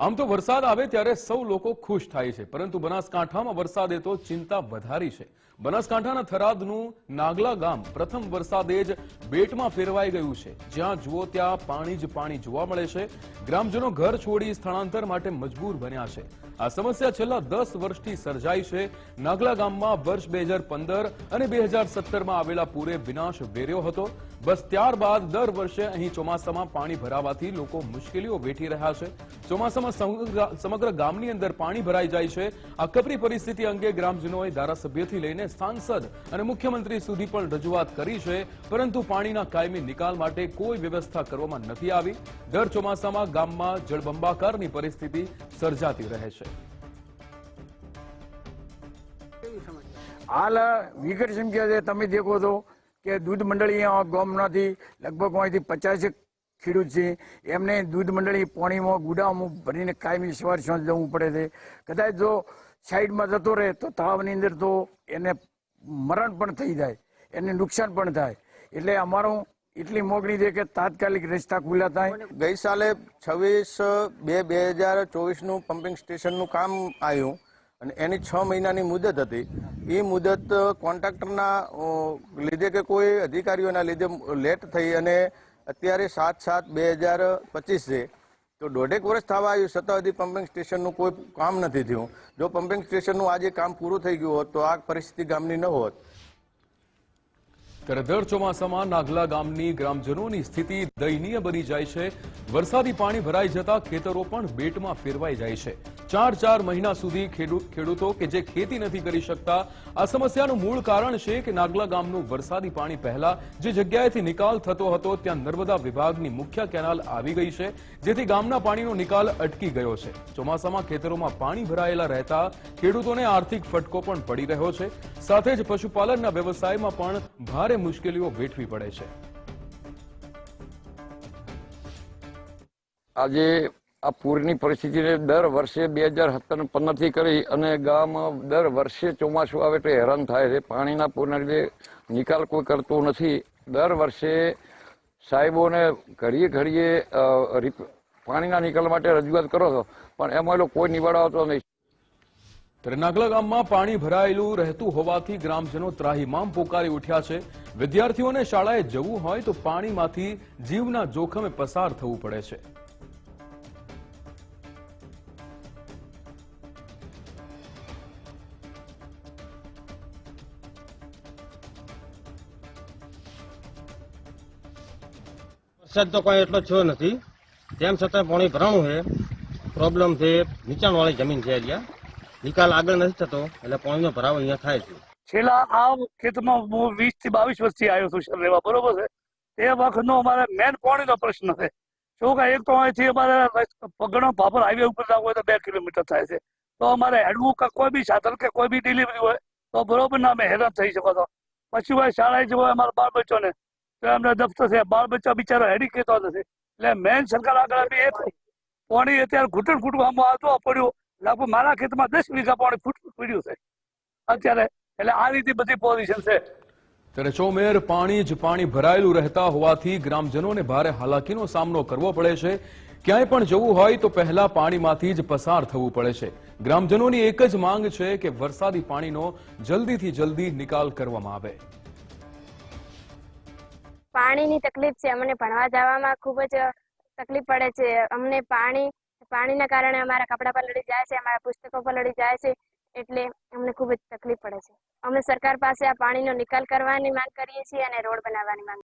આમ તો વરસાદ આવે ત્યારે સૌ લોકો ખુશ થાય છે. પરંતુ બનાસકાંઠામાં વરસાદે તો ચિંતા વધારી છે. બનાસકાંઠાના થરાદનું નાગલા ગામ પ્રથમ વરસાદે જ બેટમાં ફેરવાઈ ગયું છે. જ્યાં જુઓ ત્યાં પાણી જ પાણી જોવા મળે છે. ગ્રામજનો ઘર છોડી સ્થળાંતર માટે મજબૂર બન્યા છે. આ સમસ્યા છેલ્લા દસ વર્ષથી સર્જાઈ છે. નાગલા ગામમાં વર્ષ બે હજાર પંદર અને બે હજાર સત્તરમાં આવેલા પૂરે વિનાશ વેર્યો હતો. બસ ત્યારબાદ દર વર્ષે અહીં ચોમાસામાં પાણી ભરાવાથી લોકો મુશ્કેલીઓ વેઠી રહ્યા છે. ચોમાસામાં સમગ્ર ગામની અંદર પાણી ભરાઈ જાય છે. આ પરિસ્થિતિ અંગે ગ્રામજનોએ ધારાસભ્યથી લઈને સાંસદ અને મુખ્યમંત્રી સુધી પણ રજૂઆત કરી છે. પરંતુ પાણીના કાયમી નિકાલ માટે કોઈ વ્યવસ્થા કરવામાં નથી આવી. દર ચોમાસામાં ગામમાં જળબંબાકારની પરિસ્થિતિ સર્જાતી રહે છે. હાલ, વિગત સંખ્યા છે. તમે દેખો છો કે દૂધ મંડળી ગામમાંથી લગભગ અહીંથી પચાસ ખેડૂત છે. એમને દૂધ મંડળી પોણીમાં ગુડામાં ભરીને કાયમી સવાર સાંજ જવું પડે છે. કદાચ જો સાઈડમાં જતો રહે તો તળાવની અંદર તો એને મરણ પણ થઈ જાય. એને નુકસાન પણ થાય. એટલે અમારું એટલી મોગણી છે કે તાત્કાલિક રસ્તા ખુલ્લા થાય. ગઈ સાલે છવ્વીસ બે બે હજાર ચોવીસનું પમ્પિંગ સ્ટેશનનું કામ આવ્યું અને એની છ મહિનાની મુદત હતી. એ મુદત કોન્ટ્રાક્ટરના લીધે કે કોઈ અધિકારીઓના લીધે લેટ થઈ અને અત્યારે સાત સાત બે હજાર પચીસ છે તો દોઢેક વર્ષ થવા આવ્યું છતાં સુધી પમ્પિંગ સ્ટેશનનું કોઈ કામ નથી થયું. જો પમ્પિંગ સ્ટેશનનું આજે કામ પૂરું થઈ ગયું હોત, તો આ પરિસ્થિતિ ગામની ન હોત. ત્યારે ચોમાસામાં નાગલા ગામની ગ્રામજનોની સ્થિતિ દયનીય બની જાય છે. વરસાદી પાણી ભરાઈ જતા ખેતરો પણ બેટમાં ફેરવાઈ જાય છે. ચાર ચાર મહિના સુધી ખેડૂ- ખેડૂતો કે જે ખેતી નથી કરી શકતા, આ સમસ્યાનું મૂળ કારણ છે કે નાગલા ગામનું વરસાદી પાણી પહેલા જે જગ્યાએથી નિકાલ થતો હતો, ત્યાં નર્મદા વિભાગની મુખ્ય કેનાલ આવી ગઈ છે, જેથી ગામના પાણીનો નિકાલ અટકી ગયો છે. ચોમાસામાં ખેતરોમાં પાણી ભરાયેલા રહેતા ખેડૂતોને આર્થિક ફટકો પણ પડી રહ્યો છે. સાથે જ પશુપાલનના વ્યવસાયમાં પણ ભારે મુશ્કેલીઓ વેઠવી પડે છે. આજે આ પૂરની પરિસ્થિતિને દર વર્ષે બે હજાર સત્તર પંદરથી કરી અને ગામ દર વર્ષે ચોમાસું આવે એટલે હેરાન થાય છે. પાણીના પૂરના લીધે નિકાલ કોઈ કરતો નથી. દર વર્ષે સાહેબોને ઘડીએ ઘડીએ પાણીના નિકાલ માટે રજૂઆત કરો છો, પણ એમાં એ લોકો કોઈ નિવાડો આવતો નહીં. ત્યારે ગામમાં પાણી ભરાયેલું રહેતું હોવાથી ગ્રામજનો ત્રાહિમામ પોકારી ઉઠ્યા છે. વિદ્યાર્થીઓને શાળાએ જવું હોય તો પાણીમાંથી જીવના જોખમે પસાર થવું પડે છે. વરસાદ તો કોઈ એટલો થયો નથી. તેમ છતાં પાણી ભરાણું છે. પ્રોબ્લેમ છે, નીચાણવાળી જમીન છે અહીંયા નિકાલ આગળ નથી થતો, એટલે પાણીનો ભરાવો અહીંયા થાય છે. છેલ્લા આ ખેતમાં હું વીસથી બાવીસ વર્ષથી આવ્યો છું સર રહેવા, બરોબર છે? તે વખતનો અમારે મેન પાણીનો પ્રશ્ન છે. શું કે એક તો અહીંથી અમારે પગડો ભાભર હાઈવે ઉપર જવું હોય તો બે કિલોમીટર થાય છે. તો અમારે હેડવું કે કોઈ બી સાધન કે કોઈ બી ડિલિવરી હોય તો બરોબર ના અમે હેરાન થઈ શકો છો. પછી હોય શાળાએ જવું હોય, અમારા બાળ બચ્ચોને તો એમને દફતર છે. બાળ બચ્ચા બિચારો હેડી કહેતો નથી એટલે મેન સરકાર આગળ બી એ પાણી અત્યારે ઘૂંટણ ઘૂંટું આમાં આવતો પડ્યું. લગભગ મારા ખેતમાં દસ વીઘા પાણી ફૂટ પડ્યું છે. અત્યારે એટલે આ રીતે બધી પોઝિશન છે. ત્યારે ચોમેર પાણી જ પાણી ભરાયેલું રહેતા હોવાથી ગ્રામજનોને ભારે હાલાકીનો સામનો કરવો પડે છે. ક્યાંય પણ જવું હોય તો પહેલા પાણીમાંથી જ પસાર થવું પડે છે. ગ્રામજનોની એક જ માંગ છે કે વરસાદી પાણીનો જલ્દીથી જલ્દી નિકાલ કરવામાં આવે. પાણીની તકલીફ છે. અમને ભણવા જવામાં ખૂબ જ તકલીફ પડે છે. અમને પાણી, પાણીના કારણે અમારા કપડાં પલળી જાય છે, અમારા પુસ્તકો પલળી જાય છે, એટલે અમને ખૂબ જ તકલીફ પડે છે. અમે સરકાર પાસે આ પાણીનો નિકાલ કરવાની માંગ કરીએ છીએ અને રોડ બનાવવાની માંગ